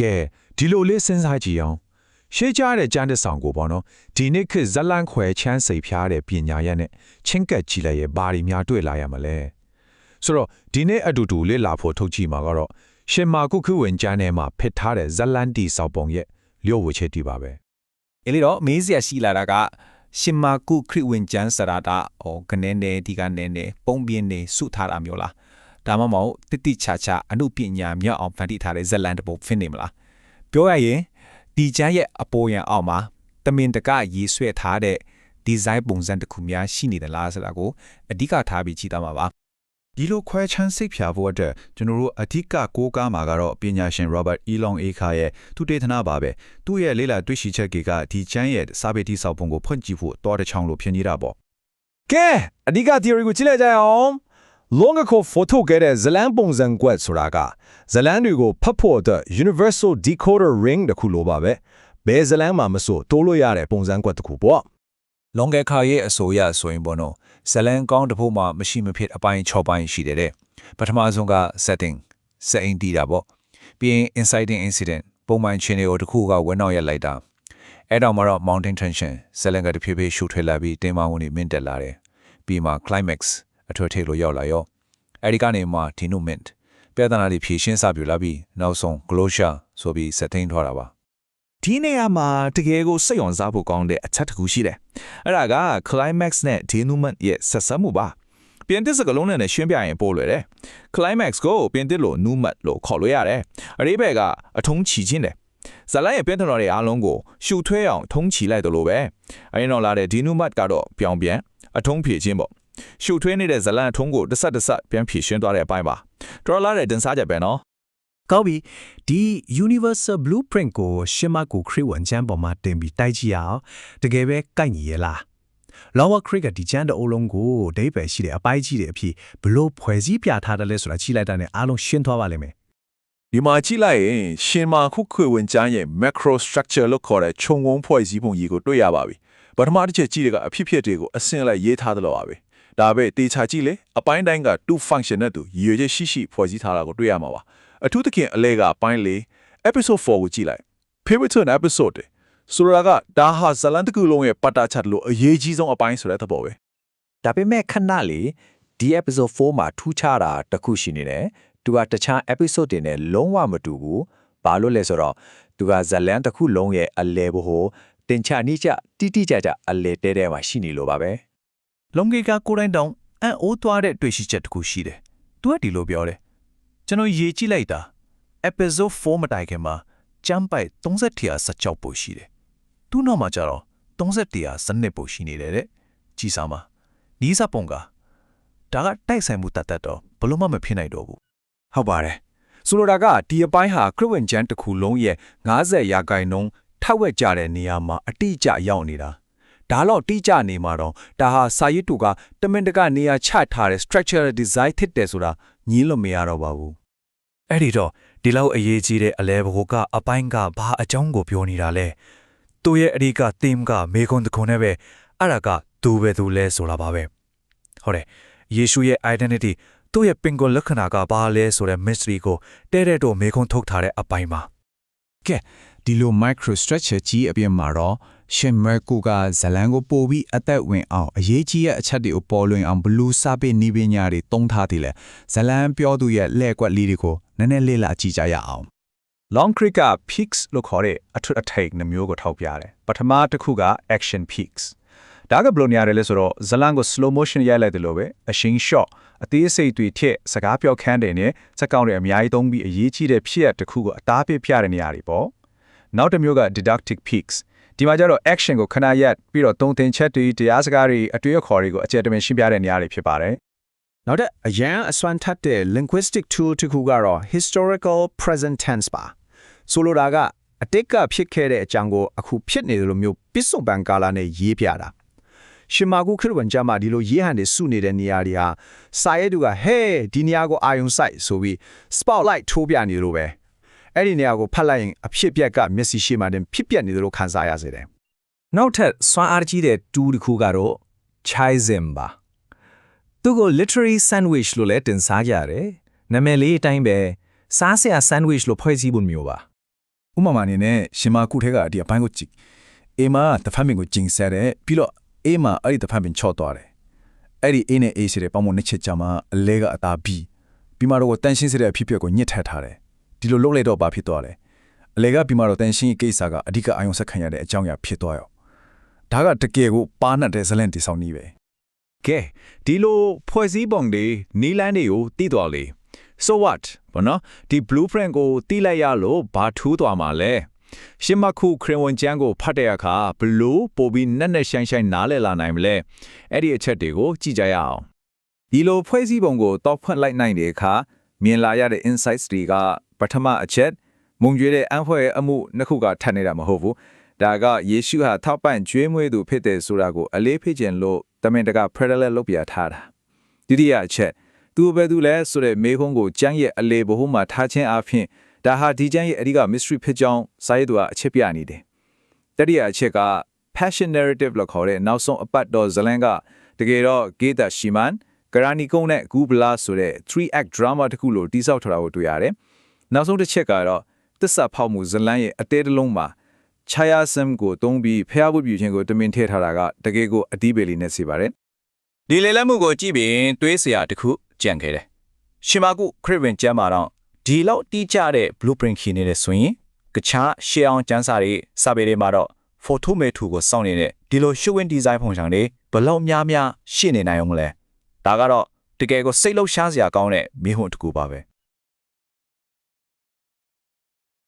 ကဲဒီလိုလေးစဉ်းစားကြည့်အောင်ရှေးကြားတဲ့ကျမ်းတစ်ဆောင်ကိုပေါ့နော်ဒီနေ့ခေတ်ဇလန်ခွဲချမ်းစိတ်ဖျားတဲ့ပညာရက်နဲ့ချင်းကပ်ကြည့်လိုက်ရဲ့ဘာတွေများတွေ့လာရမလဲဆိုတော့ဒီနေ့အတူတူလေးလာဖို့ထုတ်ကြည့်မှာကတော့ရှင်မာကုခုဝင်ကျမ်းထဲမှာဖစ်ထားတဲ့ဇလန်တီစောက်ပုံရဲ့လျှို့ဝှက်ချက်တီပါပဲအဲ့လေတော့မေးစရာရှိလာတာကရှင်မာကုခရစ်ဝင်ကျမ်းစရာတာဟောကနေနေဒီကနေနေပုံပြင်းနေစုထားတာမျိုးလား ဒါမှမဟုတ်တိတိချာချာအမှုပညာမြောက်အောင်ဖန်တီးထားတဲ့ဇလန်တပုတ်ဖြစ်နေမလားပြောရရင်ဒီကျမ်းရဲ့အပေါ်ရန်အောက်မှာတမင်တကရေးဆွဲထားတဲ့ဒီဇိုင်းပုံစံတစ်ခုများရှိနေသလားဆိုတာကိုအဓိကထားပြီးကြည့်သားမှာပါဒီလိုခွဲချမ်းစိတ်ဖြာဖို့အတွက်ကျွန်တော်တို့အဓိကကိုးကားမှာကတော့ပညာရှင် Robert Elon Aka ရဲ့သူတေသနာပါပဲသူ့ရဲ့လေးလာတွေ့ရှိချက်ကဒီချမ်းရဲ့စာပေတိဆောက်ပုံကိုဖွင့်ကြည့်ဖို့တောတဲ့ချောင်းလို့ဖြစ်နေတာပေါ့ကဲအဓိက theory ကိုကြည့်လိုက်ကြရအောင် လောငါကိုဖော်ထုတ်ခဲ့တဲ့ဇလန်ပုံစံကွက်ဆိုတာကဇလန်တွေကိုဖတ်ဖို့အတွက် universal decoder ring တခုလိုပါပဲဘယ်ဇလန်မှမဆိုတိုးလို့ရတဲ့ပုံစံကွက်တခုပေါ့လွန်ကဲခါရဲ့အဆိုအရဆိုရင်ပေါ့နော်ဇလန်ကောင်းတစ်ဖို့မှမရှိမဖြစ်အပိုင်း6ပိုင်းရှိတယ်တဲ့ပထမဆုံးက setting setting တီးတာပေါ့ပြီးရင် inciting incident ပုံမှန်ချင်းတွေကိုတစ်ခုကဝန်းနောက်ရက်လိုက်တာအဲ့တော့မှတော့ mountain tension ဇလန်ကတဖြည်းဖြည်းရှုထွေးလာပြီးတင်းမဝင်နေမြင့်တက်လာတယ်ပြီးမှ climax အထွတ်ထိပ်လို့ရောက်လာရောအဲ့ဒီကနေမှ denouement ပြဿနာတွေဖြေရှင်းစပြလာပြီးနောက်ဆုံး closure ဆိုပြီး setting ထွားတာပါဒီနေရာမှာတကယ်ကိုစိတ်ဝင်စားဖို့ကောင်းတဲ့အချက်တစ်ခုရှိတယ်။အဲ့ဒါက climax နဲ့ denouement ရဲ့ဆက်စပ်မှုပါ။ပြင်သစ်စကားလုံးနဲ့ရှင်းပြရင်ပို့လွယ်တယ်။ climax ကိုပြင်သစ်လို nouement လို့ခေါ်လို့ရတယ်။အရေးပဲကအထုံးချီခြင်းတယ်။ဇာတ်လမ်းရဲ့ပြင်ထတော်တွေအားလုံးကိုရှုထွဲအောင်ထုံးချီလိုက်တယ်လို့ပဲ။အရင်တော့လာတဲ့ denouement ကတော့ပြောင်ပြန်အထုံးဖြည့်ခြင်းပေါ့။ ရှုထွဲနေတဲ့ဇာတ်လမ်းအထုံးကိုတစ်ဆက်တစ်ဆက်ပြန်ဖြည့်ရှင်းသွားတဲ့အပိုင်းပါ။တော်တော်လာတဲ့တင်စားချက်ပဲနော်။ကောင်းပြီဒီ universal blueprint ကိုရှင်းမကိုခရစ်ဝင်ချမ်းပေါ်မှာတင်ပြီးတိုက်ကြည့်ရအောင်တကယ်ပဲကိုက်ညီရဲ့လား Lower Creek ကဒီချမ်းတအုပ်လုံးကိုဒိဗယ်ရှိတဲ့အပိုင်းကြီးတဲ့အဖြစ်ဘလို့ဖွဲ့စည်းပြထားတယ်လဲဆိုတာချိလိုက်တာနဲ့အားလုံးရှင်းသွားပါလိမ့်မယ်ဒီမှာကြည့်လိုက်ရင်ရှင်မာခုခွေဝင်ကျမ်းရဲ့ macro structure လို့ခေါ်တဲ့ခြုံငုံဖွဲ့စည်းပုံကြီးကိုတွေ့ရပါပြီပထမတစ်ချက်ကြည့်တဲ့ကအဖြစ်ဖြစ်တွေကိုအစင်လိုက်ရေးထားသလိုပါပဲ ဒါပဲတေချာကြည့်လေအပိုင်းတိုင်းက2 function နဲ့တူရည်ရွယ်ချက်ရှိရှိဖွဲ့စည်းထားတာကိုတွေ့ရမှာပါအထူးသဖြင့်အလဲကအပိုင်းလေး episode 4ကိုကြည့်လိုက် pivotal episode တဲ့ဆိုလိုတာကဒါဟာဇလန်တစ်ခုလုံးရဲ့ပတ်တာချက်လို့အရေးကြီးဆုံးအပိုင်းဆိုတဲ့သဘောပဲဒါပေမဲ့ခဏလေးဒီ episode 4မှာထူးခြားတာတစ်ခုရှိနေတယ်။သူကတခြား episode တွေနဲ့လုံးဝမတူဘူး။ဘာလို့လဲဆိုတော့သူကဇလန်တစ်ခုလုံးရဲ့အလဲဘို့တင်ချနိကျတိတိကျကျအလဲတဲတဲမှာရှိနေလို့ပါပဲ လုံကေကကိုယ်တိုင်တောင်အံ့ဩသွားတဲ့တွေ့ရှိချက်တစ်ခုရှိတယ်။ तू ကဒီလိုပြောတယ်။ကျွန်တော်ရေးကြည့်လိုက်တာ episode 4မတိုင်ခင်မှာကျမ်းပိုက်30ရာ16ပို့ရှိတယ်။သူ့နောက်မှာကျတော့30ရာစနစ်ပို့ရှိနေတယ်တဲ့။ကြည်စားမှာနီးစပ်ပုံကဒါကတိုက်ဆိုင်မှုတတ်တတ်တော့ဘလို့မှမဖြစ်နိုင်တော့ဘူးဟုတ်ပါတယ်ဆိုလိုတာကဒီအပိုင်းဟာခရစ်ဝင်ကျမ်းတစ်ခုလုံးရဲ့90ရာခိုင်နှုန်းထောက်ဝက်ကြတဲ့နေရာမှာအတိအကျရောက်နေတာ ဒါတော့တိကျနေမှာတော့ဒါဟာစာရေးတူကတမင်တကနေရာချထားတဲ့ structural design ဖြစ်တယ်ဆိုတာညင်းလို့မရတော့ပါဘူးအဲ့ဒီတော့ဒီလောက်အရေးကြီးတဲ့အလဲဘိုကအပိုင်းကဘာအကြောင်းကိုပြောနေတာလဲသူ့ရဲ့အဓိက theme ကမေခွန်းတစ်ခုနဲ့ပဲအဲ့ဒါကသူပဲသူလဲဆိုတာပါပဲဟုတ်တယ်ယေရှုရဲ့ identity သူ့ရဲ့ပင်ကိုလက္ခဏာကဘာလဲဆိုတဲ့ mystery ကိုတဲ့တဲ့တော့မေခွန်းထုတ်ထားတဲ့အပိုင်းမှာဒီလို micro structure ကြီးအပြင်မှာတော့ ရှင်မဲကိုကဇလန်ကိုပို့ပြီးအသက်ဝင်အောင်အရေးကြီးတဲ့အချက်တွေကိုပေါ်လွင်အောင်ဘလူးစာပေနီးပညာတွေတုံးထားတယ်လေဇလန်ပြောသူရဲ့လက်ကွက်လေးတွေကိုနည်းနည်းလေးလာကြည့်ကြရအောင် Long Creek က peaks လို့ခေါ်တဲ့အထွတ်အထိပ်နှမျိုးကိုထောက်ပြတယ်။ပထမတစ်ခုက action peaks ။ဒါကဘယ်လိုနေရာလဲဆိုတော့ဇလန်ကို slow motion ရိုက်လိုက်တယ်လို့ပဲအရှင်း shot အသေးစိတ်တွေထက်စကားပြောခန်းတယ်နဲ့စက်ကောင်းတွေအများကြီးသုံးပြီးအရေးကြီးတဲ့ဖြစ်ရပ်တစ်ခုကိုအသားပြပြတဲ့နေရာတွေပေါ့။နောက်တစ်မျိုးက didactic peaks ။ ဒီမှာကျတော့ action ကိုခဏရက်ပြီးတော့သုံးသင်ချက်တွေတရားစကားတွေအတွေ့အခေါ်တွေကိုအကျယ်တမင်ရှင်းပြတဲ့နေရာတွေဖြစ်ပါတယ်။နောက်တဲ့အရန်အစွမ်းထက်တဲ့ linguistic tool တစ်ခုကတော့ historical present tense ပါဆိုလိုတာကအတိတ်ကဖြစ်ခဲ့တဲ့အကြောင်းကိုအခုဖြစ်နေတယ်လို့မျိုးပစ္စုပန်ကာလနဲ့ရေးပြတာရှင်မာကုခရစ်ဝင်ကျမ်းမှာဒီလိုရေးဟန်တွေစုနေတဲ့နေရာတွေဟာစာရဲသူကဟဲဒီနေရာကိုအာယုံစိုက်ဆိုပြီး spotlight ထိုးပြနေလို့ပဲ အဲ့ဒီနေရာကိုဖတ်လိုက်ရင်အဖြစ်ပြက်ကမျက်စိရှိမှတင်ဖြစ်ပြနေတယ်လို့ခန်းစားရစေတယ်နောက်ထပ်စွမ်းအားကြီးတဲ့တူတစ်ခုကတော့ chizim ပါသူကို literary sandwich လို့လည်းတင်စားကြရတယ်နာမည်လေးအတိုင်းပဲစားစရာ sandwich လို့ဖွဲ့စည်းဖို့မျိုးပါဥပမာအနေနဲ့ရှင်မာကုထဲကဒီအပိုင်းကိုကြည့်အေမာတဖတ်မင်ကိုကျင်ဆက်တယ်ပြီးတော့အေမာအဲ့ဒီတဖတ်မင်ချော့သွားတယ်အဲ့ဒီအေနဲ့အေစီတဲ့ပေါင်းမနှစ်ချက်ကြမှာအလဲကအသာဘီပြီးမှတော့တန်ရှင်းစတဲ့အဖြစ်အပျက်ကိုညှစ်ထက်ထားတယ် ဒီလိုလုပ်လိုက်တော့ဘာဖြစ်သွားလဲအလဲကပြီးမှတော့တန်ရှင်းရဲ့ကိစ္စကအဓိကအာရုံဆက်ခံရတဲ့အကြောင်းအရာဖြစ်သွားရောဒါကတကယ်ကိုပါနတ်တဲ့ဇလန်တိဆောင်နည်းပဲကဲဒီလိုဖွဲ့စည်းပုံတွေနီလန်းတွေကိုတည်တော်လေ so what ဘောနော်ဒီ blueprint ကိုတီးလိုက်ရလို့ဘာထူးသွားမှာလဲရှင်းမခုခရင်ဝန်ကျန်းကိုဖတ်တဲ့အခါဘလို့ပို့ပြီးနက်နက်ရှိုင်းရှိုင်းနားလည်လာနိုင်မလဲအဲ့ဒီအချက်တွေကိုကြည့်ကြရအောင်ဒီလိုဖွဲ့စည်းပုံကိုတောက်ဖွင့်လိုက်နိုင်တဲ့အခါမြင်လာရတဲ့ insights တွေက ပထမအချက်မုံကျွေးတဲ့အံဖွဲ့ရဲ့အမှုနှစ်ခုကထပ်နေတာမဟုတ်ဘူးဒါကယေရှုဟာထောက်ပံ့ကျွေးမွေးသူဖြစ်တယ်ဆိုတာကိုအလေးဖိခြင်းလို့တမင်တက parallel လုပ်ပြထားတာဒုတိယအချက်သူပဲသူလဲဆိုတဲ့မေခွန်းကိုကျမ်းရဲ့အလေဘဟုမှာထားခြင်းအပြင်ဒါဟာဒီကျမ်းရဲ့အဓိက mystery ဖြစ်ကြောင်းစာရေးသူကအချက်ပြနေတယ်တတိယအချက်က passion narrative လို့ခေါ်တဲ့နောက်ဆုံးအပတ်တော်ဇလန်ကတကယ်တော့ဂေတာရှီမန်ဂရာနီကုန်းနဲ့ဂူဘလာဆိုတဲ့3 act drama တစ်ခုလိုတိစောက်ထားတာကိုတွေ့ရတယ် နောက်ဆုံးတစ်ချက်ကတော့တစ္ဆာဖောက်မှုဇလန်ရဲ့အတဲတစ်လုံးမှာချာယာဆမ်ကိုတုံးပြီးဖျားဖို့ပြူခြင်းကိုတမင်ထည့်ထားတာကတကယ်ကိုအတီးပေလီနဲ့စီပါတယ်ဒီလေလက်မှုကိုကြည့်ပြီးတွေးစရာတစ်ခုကြံခဲ့တယ်ရှင်မာကုခရစ်ဝင်ကျမ်းမာတော့ဒီလောက်တီးကြတဲ့ blueprint ခင်းနေတဲ့ဆိုရင်ကခြားရှေးအောင်ကျန်းစာတွေစာပေတွေမှာတော့ photo metu ကိုစောင့်နေတဲ့ဒီလို showing design ဖုန်ဆောင်တွေဘလောက်များများရှင်းနေနိုင်အောင်မလဲဒါကတော့တကယ်ကိုစိတ်လှုပ်ရှားစရာကောင်းတဲ့မိဟုန်တစ်ခုပါပဲ